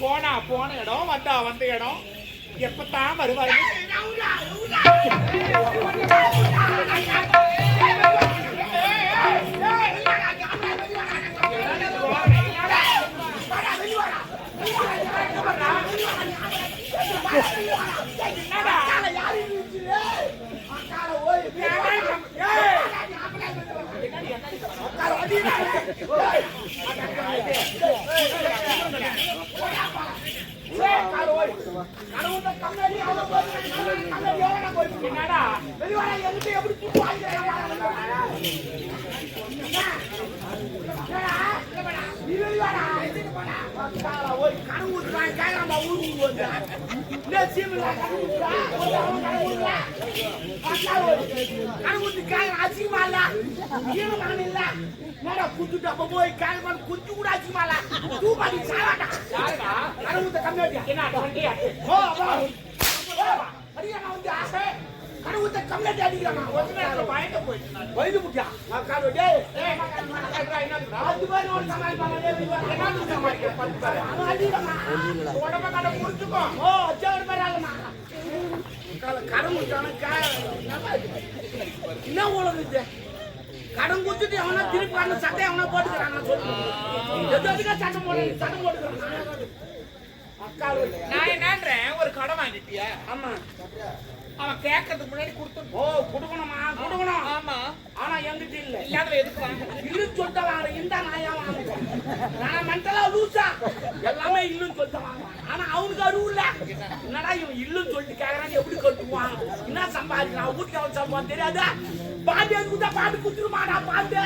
போனா போன இடம் வந்தா வந்த இடம். எப்பத்தான் வருவாரு? என்னடா? என்னடா? வெளிவாடா எங்கிட்ட எப்படி குஞ்சு கூட அசிமால தூபாடி சாவாடா யாருடா கனவுத்த கம்மியாட்டியா என்ன வண்டியா ஓ வா அடியா நான் வந்து ஆசை கனவுத்த கம்மியாட்டி நான். வயது முட்டியா என்னடா? பத்து பேர். ஒரு சமாளிப்பாங்க உடம்ப கடை புரிஞ்சுக்கோ ஓ அச்சாவது பேர் ஆகமா? கடன் கொடுத்தான என்ன உலகம் இது? கடன் கொடுத்துட்டு அவனா திருப்பி அந்த சட்டை அவனா போட்டுக்கிறான். சட்டம் போடு சட்டம் போட்டுக்கிறான்? அக்கா நான் என்னன்றேன் ஒரு கடை வாங்கிட்டிய. ஆமா. அவன் கேட்கறதுக்கு முன்னாடி கொடுத்து ஓ குடுக்கணுமா? குடுக்கணும். ஆமா. ஆனா எங்கிட்ட இல்ல. இல்லாத எதுக்கு வாங்க இல்லு சொல்லிட்டு வாங்குறேன் இந்த நாயா வாங்குறேன் நான் மென்டலா லூசா எல்லாமே இல்லுன்னு சொல்லிட்டு வாங்குறேன் ஆனா அவனுக்கு அறிவு இல்ல. என்னடா இவன் இல்லுன்னு சொல்லிட்டு கேக்குறான் எப்படி கட்டுவான் என்ன சம்பாதிக்கிறான்? வீட்டுக்கு அவன் சம்பாதி தெரியாதா? பாண்டு எதுக்குதா பாண்டு குத்துருமாடா பாண்டு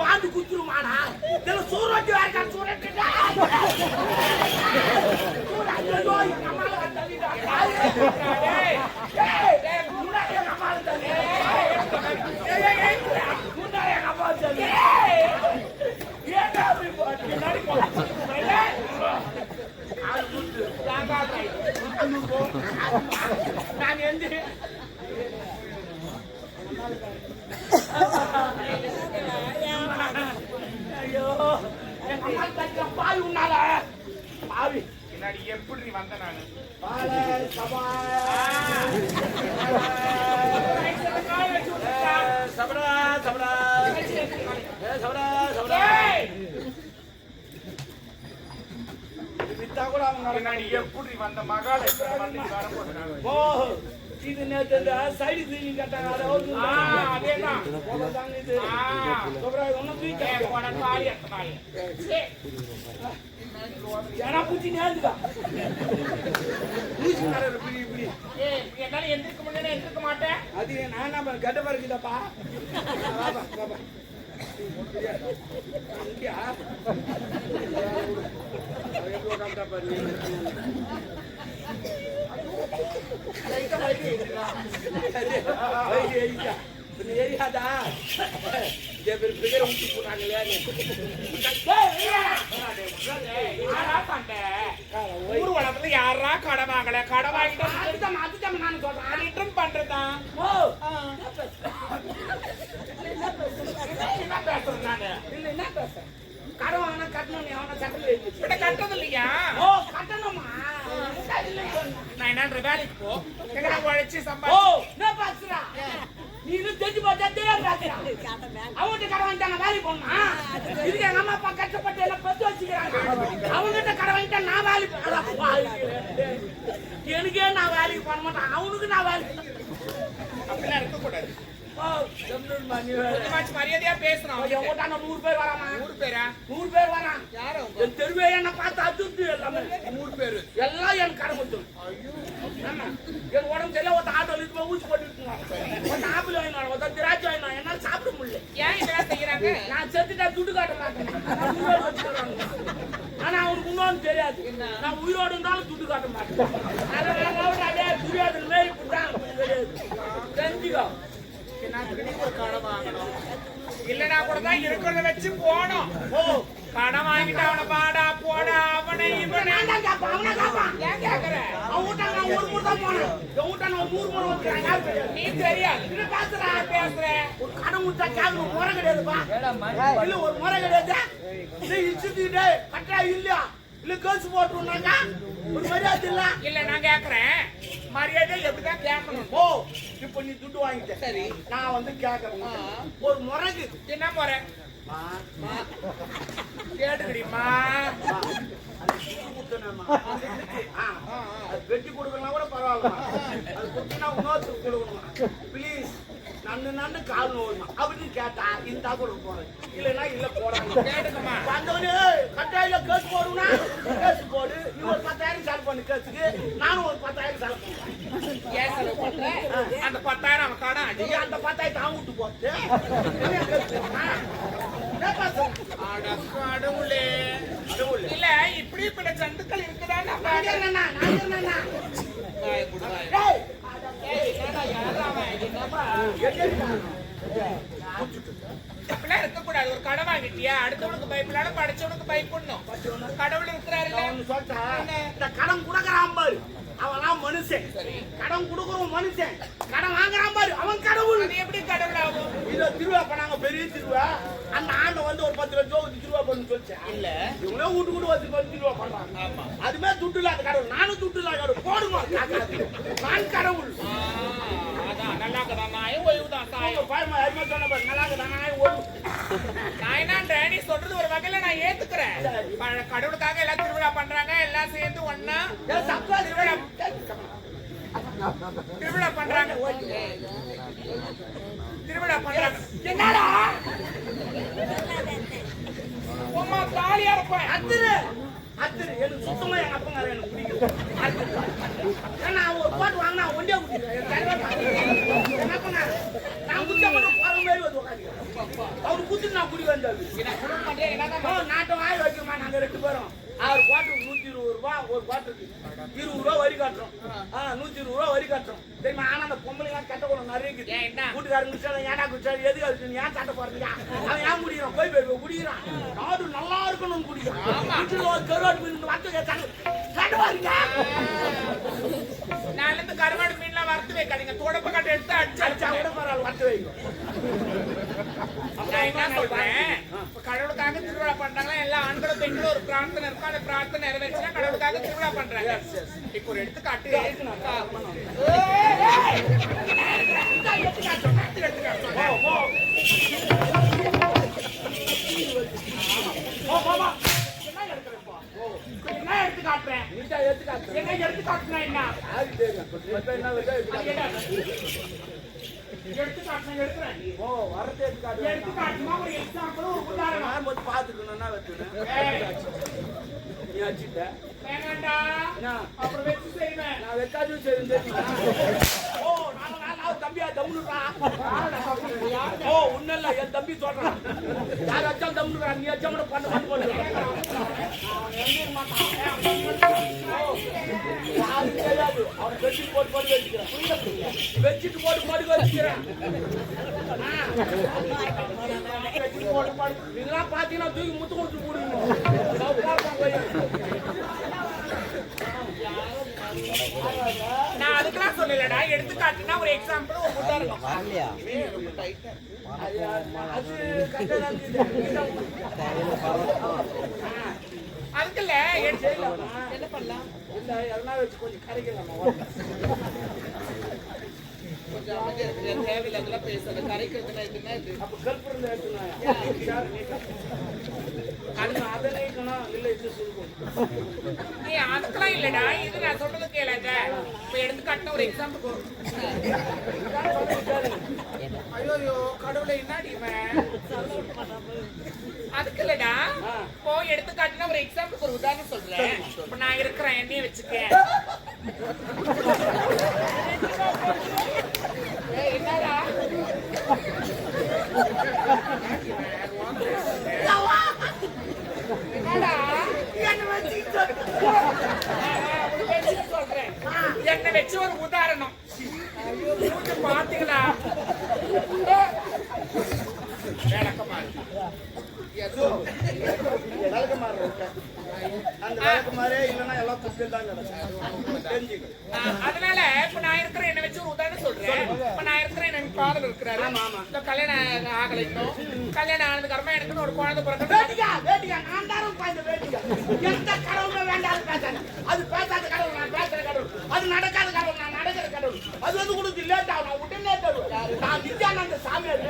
பாண்டு குத்துருமாடா. இதுல சூரட்டி வேற சூரட்டி டேய், முன்னாடியே நான் எந்த ஐயோ என் உன்னால பாவி எப்படி வந்த நான் பால சபா சபரா பின்னாடி எப்படி வந்த மகாலட்சுமி. ஓ இது நேத்து இந்த சைடு சீலிங் கட்டாங்க அதை ஒரு அதேதான். இது. அப்புறம் தூக்கி ஏன்னா பூச்சி நேர்ந்துக்கா? இப்படி இப்படி என்னால எந்திரிக்க முடியல எந்திரிக்க மாட்டேன். அது நான் நம்ம ஏய், யாரா கடை வாங்கல? கடை வாங்கிட்டு அதுதான் அதுதான் நான் சொல்றேன். பண்றதான் ஓ என்ன பேசுறேன் நானு இல்ல என்ன பேச கடன் வாங்கினா கட்டணும் எவனா சட்டத்தில் எழுதி இப்ப கட்டது இல்லையா ஓ கட்டணுமா. நான் என்ன வேலைக்கு போ எங்க உழைச்சி ஓ சம்பாதி என்ன பேசுறா நீ இன்னும் தெரிஞ்சு பார்த்தா தெரியாம பேசுறா அவன்கிட்ட கடன் வாங்கிட்டாங்க வேலைக்கு போனா இதுக்கு எங்க அம்மா அப்பா கஷ்டப்பட்டு என்ன பெத்து வச்சுக்கிறாங்க அவன்கிட்ட கடன் வாங்கிட்டா நான் வேலைக்கு போனா எனக்கே நான் வேலைக்கு போன மாட்டேன் அவனுக்கு நான் வேலைக்கு அப்படிலாம் இருக்க கூடாது ஓ தமிழ்மா நீ வேற. கொஞ்சமாச்சும் மரியாதையா பேசுறான் என் வீட்டாண்ட நூறு பேர் வராமா ஊர் பேரா? நூறு பேர் வரான். யாரு என் தெருவே என்ன பார்த்து அதிர்ந்து எல்லாமே. நூறு பேரு. எல்லாம் என் கடை ஆமா. என் உடம்பு தெரியல ஒருத்த ஆட்டோ இருக்கு போய் ஊசி போட்டு ஒருத்த ஆப்பிள் வாங்கினான் ஒருத்த திராட்சை வாங்கினான் என்னால சாப்பிட முடியல. ஏன் இதெல்லாம் செய்யறாங்க? நான் செத்துட்டா துட்டு காட்ட மாட்டேன். நான். ஆனா அவனுக்கு இன்னொன்னு தெரியாது. நான் உயிரோடு இருந்தாலும் துட்டு காட்ட மாட்டேன். அதனால அதே புரியாது மாரி தெரிஞ்சுக்கோ. இல்லனா கூட தான் இருக்கிறத வச்சு போனோம். ஓ கடன் வாங்கிட்டு அவனை பாடா போடா அவனை இவனை. நான் தான் கேட்பேன் அவனை கேட்பான் ஏன் கேக்குற அவன் வீட்டை நான் ஒரு முறை தான் போனேன் நான் நீ தெரியாது. என்ன பேசுறா பேசுற? ஒரு கடன் கொடுத்தா கேட்கணும் முறை கிடையாதுப்பா. இல்ல ஒரு முறை கிடையாது. இது இச்சுக்கிட்டு கட்டா இல்லையா? இல்ல கேஸ் போட்டுருனாக்கா ஒரு மரியாதை இல்ல. இல்ல நான் கேக்குறேன். மரியாதை எப்படிதான் கேட்கணும். ஓ இப்ப நீ துட்டு வாங்கிட்ட. சரி. நான் வந்து கேக்குறேன் ஒரு முறைக்கு என்ன முறை? மா, கேட்டுக்கிடிமா மா, அந்த துட்டு குடுத்தனேம்மா. அந்த இதுக்கு, ஆ, அது வெட்டி கொடுக்கலாம் கூட பரவாயில்லம்மா. அது கொடுத்தனா இன்னொருத்தருக்கு கொடுக்கணுமா ப்ளீஸ் நன்னு கால் நோடுமா அப்படின்னு கேட்டா இந்த கூட போறேன் இல்லைன்னா இல்ல போறாங்க வந்தவனே கட்டாயில கேஸ் போடுனா கேஸ் போடு. நீ ஒரு பத்தாயிரம் செலவு பண்ணு கேஸுக்கு. நானும் ஒரு பத்தாயிரம் செலவு பண்ணுவேன். அந்த பத்தாயிரம் அவன் கடன் அடி அந்த பத்தாயிரத்தை அவன் விட்டு போட்டு. கடவுளே. இல்ல இப்படி இப்படி சந்துக்கள் இருக்குதா என்னடா, யாரா அவன்? என்னப்பா? எங்கேடா? இப்படிலாம் இருக்கக்கூடாது. ஒரு கடன் வாங்கிட்டியா? அடுத்தவனுக்கு பயப்படாத படிச்சவனுக்கு பயப்படணும் கடவுள் சொல்லிட்டேன். இந்த கடன் கொடுக்கறான் பாரு. அவன்லாம் மனுஷன். கடன் கொடுக்கறவன் மனுஷன். கடன் வாங்குறான் பாரு அவன் கடவுள். அது எப்படி கடவுள் ஆகும்? இத திருவிழா பண்ணாங்க பெரிய திருவிழா. அந்த ஆண்ட வந்து ஒரு பத்து லட்சம் ரூபாய் திருவிழா பண்ணு சொல்லிச்சேன் இல்ல. இவங்களே வீட்டு கூட வந்து பண்ணி திருவிழா பண்றாங்க அதுமே துட்டு இல்லாத கடவுள். நானும் துட்டு இல்லாத கடவுள். போடுமா. நான் கடவுள். நல்லா இருக்கதான் நாயும் ஓய்வு தான் அவங்க சாயம் பாருமா யாருமே சொன்ன பாரு நல்லா இருக்குதா ஒரு நான் என்னன்ற நீ சொல்றது ஒரு வகையில நான் ஏத்துக்கிறேன். கடவுளுக்காக எல்லாம் திருவிழா பண்றாங்க எல்லாம் சேர்ந்து தப்பா திருவிழா திருவிழா பண்றாங்க. திருவிழா பண்றாங்க. என்னடா? உம்மா தாலியா இருப்பேன் அத்திரு. அத்திரு. எனக்கு சுத்தமா எங்க அப்பங்கார எனக்கு பிடிக்கல. ஏன்னா ஒரு பாட்டு வாங்கினா ஒண்டே குடிக்கிறேன். என் தலைவர். எங்க அப்பங்கார நான் குடிச்சா மட்டும் போற மாதிரி வந்து அவர் குத்துட்டு நான் குடி வந்தாரு. நாட்டை வாய் வைக்கிறோமா நாங்க ரெண்டு பேரும். நூத்தி இருபது ரூபா ஒரு குவாட்டருக்கு இருபது ரூபா வரி கட்டுறோம். நூத்தி இருபது ரூபா வரி கட்டுறோம். தெரியுமா? ஆனா அந்த பொம்பளைங்க கட்ட குணம் நிறைய? வீட்டுக்காரங்க குடிச்சாலும் ஏன்டா குடிச்சாலும் எதுக்கு அதுக்கு நீ ஏன் சட்டை போடுறீங்க? அவன் ஏன் குடிக்கிறான் போய் போய் குடிக்கிறான். நாடு நல்லா இருக்கணும்னு குடிக்கிறான். வீட்டுல ஒரு கருவாடு மீன் வந்து சட்டை சட்டை பாருங்க நாளைல இருந்து கருவாடு மீன்லாம் வறுத்து வைக்காதீங்க. தோடப்ப கட்டை எடுத்து அடிச்சா அடிச்சா கூட பரவாயில்ல வட்டு வைக்கும் நான் என்ன சொல்றேன்? கடவுளுக்காக திருவிழா பண்றாங்களா? எல்லா ஆண்களும் பெண்களும் ஒரு பிரார்த்தனை இருக்கும். அந்த பிரார்த்தனை நிறைவேற்றினா கடவுளுக்காக திருவிழா பண்றாங்க. இப்போ ஒரு எடுத்துக்காட்டு. போ. என்ன இப்போ? என்ன எடுத்து எடுக்கிறேன் ஓ, வரது எடுத்து காட்டு. எடுத்து காட்டுமா ஒரு எக்ஸாம்பிள் ஒரு உதாரணம் நான் மட்டும் பார்த்துக்கணும்னா வச்சுக்கணும். ஏய், நீ வச்சுட்ட. வேணாண்டா என்ன? அப்புறம் வச்சு செய்வேன் நான் வெக்காதும் சரி தெரியுமா? ஓ, நானும் நானும் தம்பியா தம்முனுடா. ஓ, ஒண்ணும் என் தம்பி சொல்றான். யார் வச்சாலும் தம்முனுடா, நீ வச்சா கூட பண்ணு, பண்ணு, தெரியாது. அவன் பெட்ஷீட் போட்டு போட்டு வச்சுக்கிறான். பெட்ஷீட் போட்டு போட்டு வச்சுக்கிறான். இதெல்லாம் பாத்தீங்கன்னா தூக்கி முத்து கொடுத்து போடுங்க சவுக்கா இருக்கும் போய். நான் அதுக்கெல்லாம் சொல்லலடா. எடுத்து காட்டுனா ஒரு எக்ஸாம்பிள் எடுத்து என்ன பண்ணலாம்? இல்ல எதனா வச்சு கொஞ்சம் கரைக்கலாமா? தேவையில்லாதெல்லாம் பேசுறது கரைக்கிறதுல இதுன்னா இது. அப்ப கற்பூரம். எடுத்துனா அது அதை நீ அதுக்கெல்லாம் இல்லடா. இது நான் சொல்றது கேளுங்க இப்ப எடுத்து காட்டின ஒரு எக்ஸாம்பிள் ஐயோ கடவுளை என்னடி இவன்? அதுக்கு இல்லடா. இப்போ எடுத்து காட்டின ஒரு எக்ஸாம்பிள் ஒரு உதாரணம் சொல்றேன். இப்ப நான் இருக்கிறேன் என்னைய வச்சுக்கேன் என்னடா என்ன வச்சுக்கிட்டு உனக்கு வச்சு சொல்றேன். என்னை வச்சு ஒரு உதாரணம் மூஞ்சி பாத்தீங்களா விளக்கமா இருக்கு. ஏதோ விளக்கமா இருக்கு அந்த விளக்கு மாதிரியே இல்லைன்னா எல்லாம் குப்பையில் தான் கிடக்கும் தெரிஞ்சுக்க ஆ, அதனால இப்ப நான் இருக்கிற என்ன வச்சு ஒரு உதாரணம் சொல்றேன். இப்ப நான் இருக்கிற என் காதல் இருக்கிறாரு. இந்த கல்யாணம் ஆகலை இன்னும். கல்யாணம் ஆனதுக்கு அப்புறமா எனக்கு ஒரு குழந்தை பிறக்கணும் வேட்டிக்கா வேட்டிக்கா நான் தான் எந்த கடவுளும் பேசாத அது பேசாத கடவுள் நான் நித்யானந்த சாமியார்.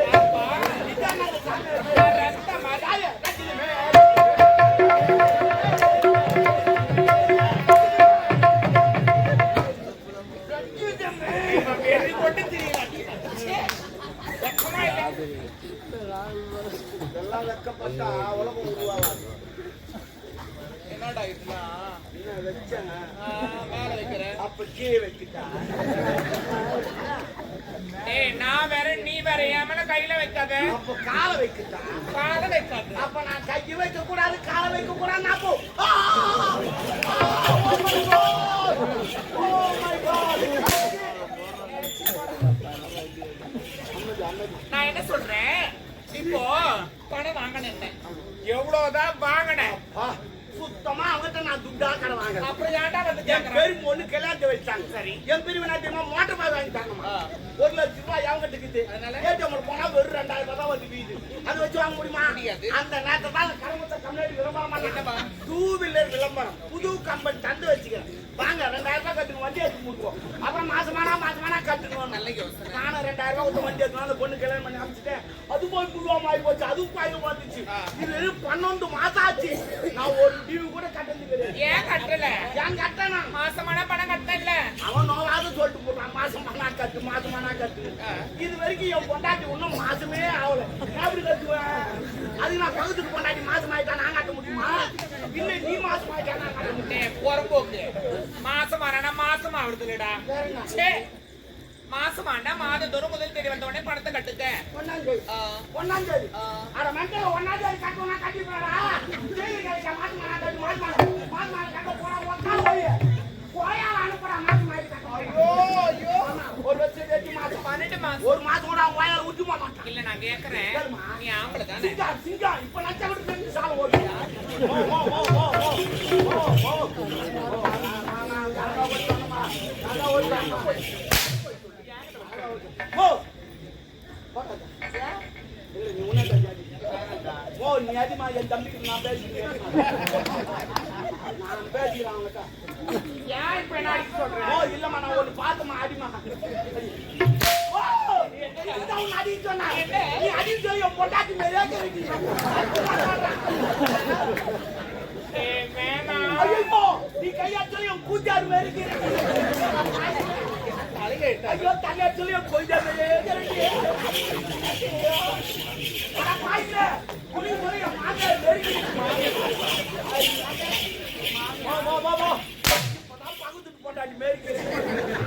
நான் என்ன சொல்றேன்? இப்போ பணம் வாங்கினேன் எவ்வளவுதான் வாங்கினேன். சுத்தமா அவங்கிட்ட நான் துட்டா கடை வாங்குறேன் அப்புறம் ஏன்டா வந்து என் பொண்ணு கல்யாணத்தை வச்சாங்க சரி. என் பெரிய தெரியுமா? மோட்டர் பாய் வாங்கிட்டாங்கம்மா. ஒரு லட்ச ரூபாய் அவங்க அதனால? ஏடிஎம் போனா வெறும் ரெண்டாயிரம் ரூபாய் தான் வந்து வீடு அது வச்சு வாங்க முடியுமா? முடியாது. அந்த நேரத்தை தான் கடமத்தை கம்யூனிட்டி விளம்பரம் டூ வீலர் விளம்பரம். புது கம்பெனி தந்து வச்சுக்கிறேன். வாங்க ரெண்டாயிரம் ரூபாய் கட்டுங்க வண்டி எடுத்து முடிப்போம் அப்புறம் மாசமானா மாசமானா கட்டணும் நல்ல யோசனை. நானும் ரெண்டாயிரம் ரூபாய் கொடுத்து வண்டி எடுத்து அந்த பொண்ணு கல்யாணம் பண்ணி அனுப்பிச்சிட்டேன். அது போய் புழுவம் ஆகி போச்சு அதுவும் பாயம் வந்துச்சு. இது பன்னெண்டு மாசம் ஆச்சு. நான் ஒரு டிவி கூட கட்டது கிடையாது ஏன் கட்டல? ஏன் கட்டணா மாசமான பணம் கட்டல. அவன் நோவாத சொல்லிட்டு போடுறான் மாசம் மனா கட்டு மாசம் மனா கட்டு இது வரைக்கும் என் பொண்டாட்டி இன்னும் மாசமே ஆகல. எப்படி கட்டுவேன்? அதுக்கு நான் பகுத்துக்கு பொண்டாட்டி மாசம் ஆயிட்டா நான் கட்ட முடியுமா? இல்ல நீ மாசம் ஆயிட்டா நான் கட்ட முடியும்? டேய், புறம்போக்கு. மாசம் ஆனா மாசம் ஆகுதுலடா சே மாசம் ஆனா மாதந்தோறும் முதல் தேதி வந்த உடனே பணத்தை கட்டுக்க. ஒன்னாம் தேதி. ஒன்னாம் தேதி. ஆ. அட மென்டல் ஒன்னாம் தேதி கட்டுவா கட்டி போறா தேதி கிடைக்க மாசம் மனா கட்டு மாசம் மனா மாசம் மனா கட்ட போறா ஒக்கால போய் போயால அனுப்புறா மாசம் ஆயிட்டு கட்ட ஐயோ ஐயோ ஆமா, ஒரு வருஷம் எட்டு மாசம் பன்னெண்டு மாசம் ஒரு மாசம் கூட அவன் வாயால ஊத்தி மாட்டான் இல்ல நான் கேக்குறேன் நீ ஆம்பளை தானே சிங்கா சிங்கா இப்ப லட்சம் விட்டு தெரிஞ்சு சால ஓடுறியா ஓ ஓ ஓ ஓ ஓ ஓ ஓ ஓ நீ அதிகமா என் தம்பிக்கு நான் நான் அவங்ககிட்ட ஏன் இப்ப என்ன சொல்றேன் ஓ இல்லம்மா நான் ஒன்னு பார்த்தமா அடிமா உன் அடின்னு சொன்னா நீ அடின்னு சொல்லி உன் பொண்டாட்டி மேலே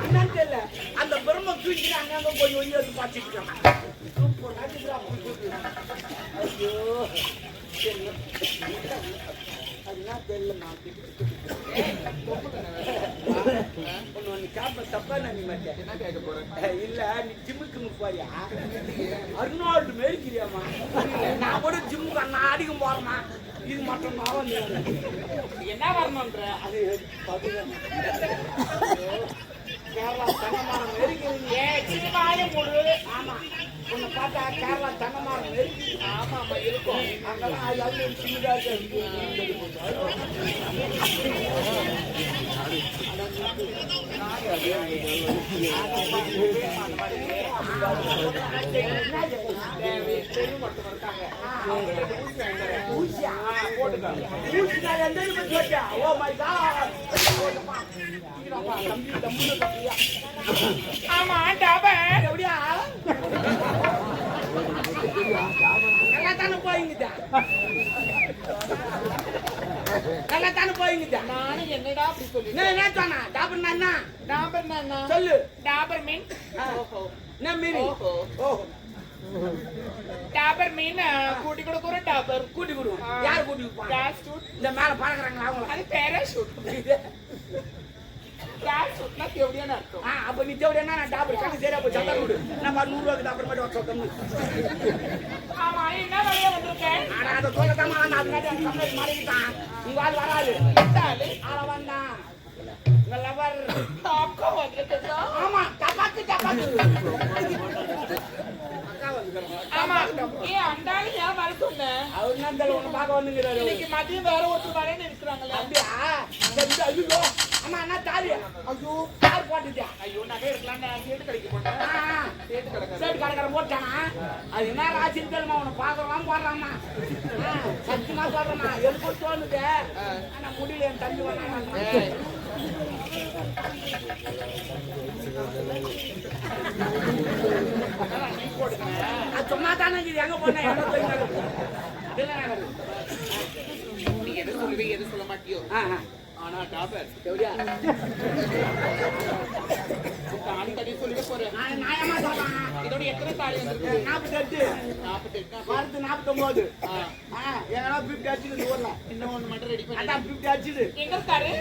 என்னன்னு தெரியல நம்ம தூக்கிட்டு அங்கே போய் ஒளி வந்து அதெல்லாம் தெரியலம்மா நான் மாட்டேன் என்ன கேட்க இல்லை நீ ஜிம்முக்கு முப்பாயா அருணாடு மேய்க்கிறியாம்மா நான் கூட ஜிம்முக்கு அண்ணா அடிக்கும் போறேம்மா இது மட்டும் என்ன வரணுன்ற அது பதில் ஏன் சின்னாயம் ஒரு ஆமா. உன்னை பார்த்தா கேரளா தங்கமாக இருக்கு ஆமா இருக்கும். அங்கெல்லாம் அது அது ஒரு ஆமா டாபர் எப்படியா? நல்லா தானே நல்லா தானே போயிங்குதா? நானும் என்னடா அப்படி சொல்லி என்ன என்ன சொன்னா? டாபர்னா என்ன? டாபர் என்ன? சொல்லு. டாபர் மீன். ஓஹோ. என்ன மீறி ஓஹோ. ஓ. டாபர் மீன் கூட்டி கொடுக்குற டாபர். கூட்டி ஆ. யார் கூட்டி கொடுப்பாங்க? இந்த மேல பறக்குறாங்களா அவங்க? அது பேராஷூட் கேஷ் சுட்டினா தேவடியான அர்த்தம் ஆ அப்போ நீ தேவடியானா நான் டாபர் கண்டு சரி அப்போ சந்தா விடு. நான் மாதிரி நூறுரூவாக்கு அப்புறமேட்டு ஆமா என்ன வழியா ஆமா ஏன் அண்டாலும் ஏன் வர சொன்னேன் அவர் என்ன தெரியல உன்னை பார்க்க வந்துங்கிறாரு இன்னைக்கு மதியம் வேற ஒருத்தர் வரேன்னு இருக்கிறாங்களே அப்படியா? சரி, ஐயோ ஆமா அண்ணா தாரு ஐயோ தார் போட்டுட்டியா ஐயோ நகை இருக்கலாம் நான் கேட்டு கிடைக்க போட்டேன். கடைக்காரன் அது என்ன ராசி தெரியுமா உன்னை பார்க்கலாம் போடுறாமா சத்தியமா சொல்றேம்மா. எனக்கு தோணுது ஆனா முடியல என் தம்பி வந்தாங்க சும்மா தானே இது எங்க போன நீ எது சொல்லுவீங்க எது சொல்ல மாட்டியோ ஆனா டாபர் எப்படியா தாலி கட்டி போறேன் நான் நியாயமா சொல்றேன் இதோட எத்தனை தாலி வந்திருக்கு நாற்பத்தெட்டு நாற்பத்தி எட்டு வாரத்து நாற்பத்தொன்பது எங்கன்னா பிப்டி அடிச்சுது இன்னும் ஒன்று மட்டும் ரெடி பண்ணி பிப்டி அடிச்சுது எங்க இருக்காரு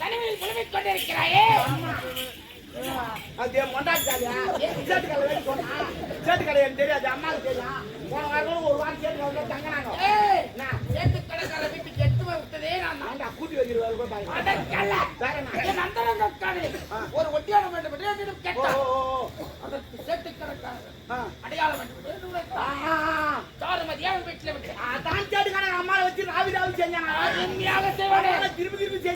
தனிமையில் புலம்பிக் கொண்டிருக்கிறாயே அது பொண்டாட்டிக்காரியா? சேட்டு கடை வேலைக்கு போனா. சேட்டு கடை எனக்கு தெரியாது, அம்மாவுக்கு தெரியும். போன வாரம் ஒரு வாரம் சேட்டு கடையில தங்கினாங்க. ஏய் என்ன? சேர்த்து கடைக்கார வீட்டுக்கு எட்டு விட்டதே நான் தான் ஏன்டா, கூட்டி வைக்கிறது கூட பாருங்க. அடக்கல்ல வேற என்ன? என் நந்தனங்க உட்காரு. ஒரு ஒட்டியான வேண்டும் என்று என்னிடம் ஓ, கேட்டார் ஓ, ஓ. அதற்கு சேர்த்து கடைக்காரர் ஆ. அடையாளம் வேண்டும் என்று என்னிடம் ஆ, கேட்டார். ஆ, ஆ. சாருமதியாக வீட்டில் விட்டு அதான் சேட்டு கடை அம்மாவை வச்சு ராவி ராவி செஞ்சாங்க. உண்மையாக செய்வானே திருப்பி திருப்பி செஞ்சாங்க. போல ஒரு நிலைக்கு ஓ, ஐயா, சரி, எங்க போய் அப்ப கூப்பிடு. தாகமா இருக்கிற திடீரென எனக்கு அப்போ ஒரு கால் சொல்றேனா? ஊபரா, டீ கூட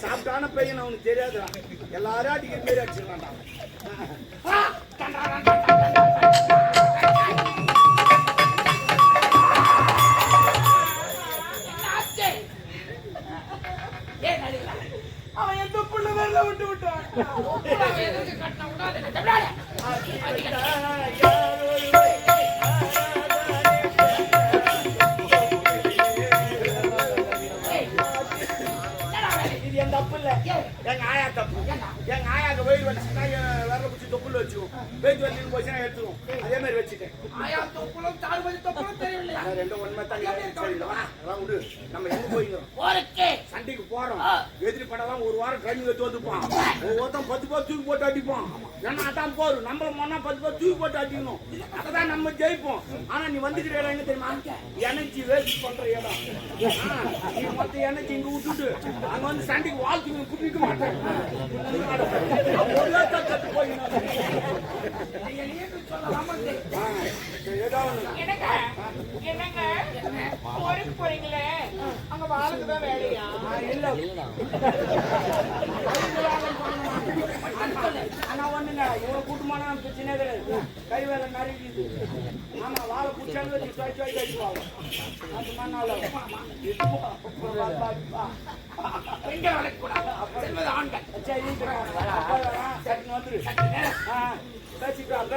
சாப்பிட்டான பையன் அவனுக்கு தெரியாது எல்லாரும் அடிக்கிற மாரி அடிச்சிடலாம்டா ஆ, தண்டா, தண்டா, தண்டா, தண்டா. அவன் எந்த புள்ள வேலை விட்டு விட்டான் எங்க ஆயா தப்பு எங்க ஆயாக்கு வயிறு வச்சுன்னா விரல பிடிச்சி தொப்புல வச்சுக்கும் வெயிட் வந்து போச்சுன்னா எடுத்துக்கும் அதே மாதிரி வச்சுட்டேன். ஆயா தொப்புளும் தாழ்வழி தொப்புளும் ரெண்டும் தான் அதான் விடு. நம்ம எங்க போருக்கு. சண்டைக்கு போறோம். எதிரி படம் ஒரு வாரம் ட்ரைனிங் எடுத்து வந்துப்பான் ஒவ்வொருத்தன் பத்து பேர் தூக்கி போட்டு அடிப்பான். ஏன்னா அதான் போரும் நம்மள மொன்னா பத்து பேர் தூக்கி போட்டு அடிக்கணும். அப்பதான் நம்ம ஜெயிப்போம். ஆனா நீ வந்துக்கிற இடம் என்ன தெரியுமா? எனர்ஜி வேஸ்ட் பண்ற இடம். நீ மொத்த எனர்ஜி இங்க விட்டுட்டு அங்க வந்து சண்டைக்கு வாழ்த்து குடிக்க மாட்டேன். நீங்க நீண்டு சொல்லலாமா? இல்லை? ஆ, போறீங்களே? அங்க வாளுக்கு தான் வேலையா? ஆனா ஒண்ணுங்க கூட்டமான பிரச்சனை கிடையாது கை வேலை நறுக்கிது ஆமா வாழை பிடிச்சாங்க வச்சு சுவை சுவை கழிச்சுவாங்க அது மண்ணால. எங்க வளர்க்கூடாது செல்வது ஆண்கள் சரி வந்துரு. பேசிக்கலாம்.